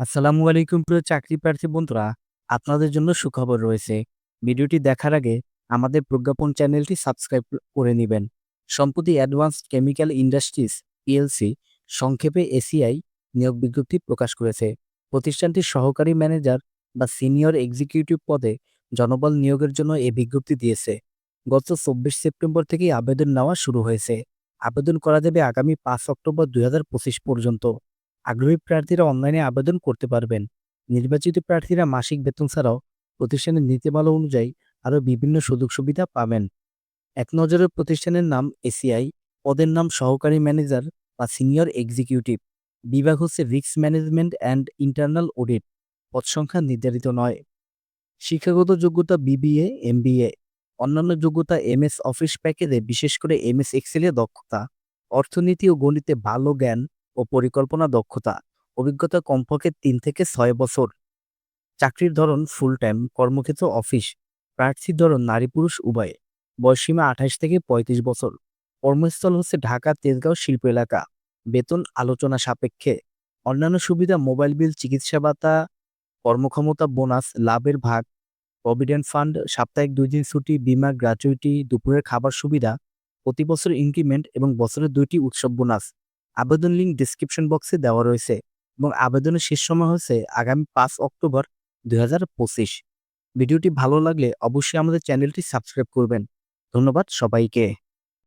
আসসালামু আলাইকুম প্রিয় চাকরি প্রার্থী বন্ধুরা, আপনাদের জন্য সুখবর রয়েছে। ভিডিওটি দেখার আগে আমাদের প্রজ্ঞাপন চ্যানেলটি সাবস্ক্রাইব করে নেবেন। সম্প্রতি অ্যাডভান্স কেমিক্যাল ইন্ডাস্ট্রিজ পিএলসি সংক্ষেপে এসিআই নিয়োগ বিজ্ঞপ্তি প্রকাশ করেছে। প্রতিষ্ঠানটির সহকারী ম্যানেজার বা সিনিয়র এক্সিকিউটিভ পদে জনবল নিয়োগের জন্য এই বিজ্ঞপ্তি দিয়েছে। গত চব্বিশ সেপ্টেম্বর থেকেই আবেদন নেওয়া শুরু হয়েছে। আবেদন করা যাবে আগামী পাঁচ অক্টোবর দুই হাজার পঁচিশ পর্যন্ত। আগ্রহী প্রার্থীরা অনলাইনে আবেদন করতে পারবেন। নির্বাচিত প্রার্থীরা মাসিক বেতন ছাড়াও প্রতিষ্ঠানের নীতিমালা অনুযায়ী আরও বিভিন্ন সুযোগ সুবিধা পাবেন। এক নজরের প্রতিষ্ঠানের নাম এসিআই পদের নাম সহকারী ম্যানেজার বা সিনিয়র এক্সিকিউটিভ। বিভাগ হচ্ছে risk management and internal audit, পদ সংখ্যা নির্ধারিত নয়। শিক্ষাগত যোগ্যতা বিবিএ এমবিএ অন্যান্য যোগ্যতা এমএস অফিস প্যাকেজে বিশেষ করে এমএস এক্সেলে দক্ষতা। অর্থনীতি ও গণিতে ভালো জ্ঞান ও পরিকল্পনা দক্ষতা অভিজ্ঞতা কমপক্ষে তিন থেকে ছয় বছর। চাকরির ধরন ফুল টাইম কর্মক্ষেত্র অফিস প্রার্থীর ধরন নারী পুরুষ উভয়ে। বয়সীমা আঠাশ থেকে পঁয়ত্রিশ বছর। কর্মস্থল হচ্ছে ঢাকা, তেজগাঁও শিল্প এলাকা। বেতন আলোচনা সাপেক্ষে। অন্যান্য সুবিধা মোবাইল বিল, চিকিৎসা ভাতা, কর্মক্ষমতা বোনাস, লাভের ভাগ। প্রভিডেন্ট ফান্ড, সাপ্তাহিক দুই দিন ছুটি, বিমা গ্র্যাচুইটি দুপুরের খাবার সুবিধা, প্রতি বছর ইনক্রিমেন্ট এবং বছরের দুইটি উৎসব বোনাস। আবেদন লিঙ্ক ডিসক্রিপশন বক্সে দেওয়া রয়েছে এবং আবেদনের শেষ সময় হচ্ছে আগামী পাঁচ অক্টোবর দু হাজার পঁচিশ। ভিডিওটি ভালো লাগলে অবশ্যই আমাদের চ্যানেলটি সাবস্ক্রাইব করবেন। ধন্যবাদ সবাইকে।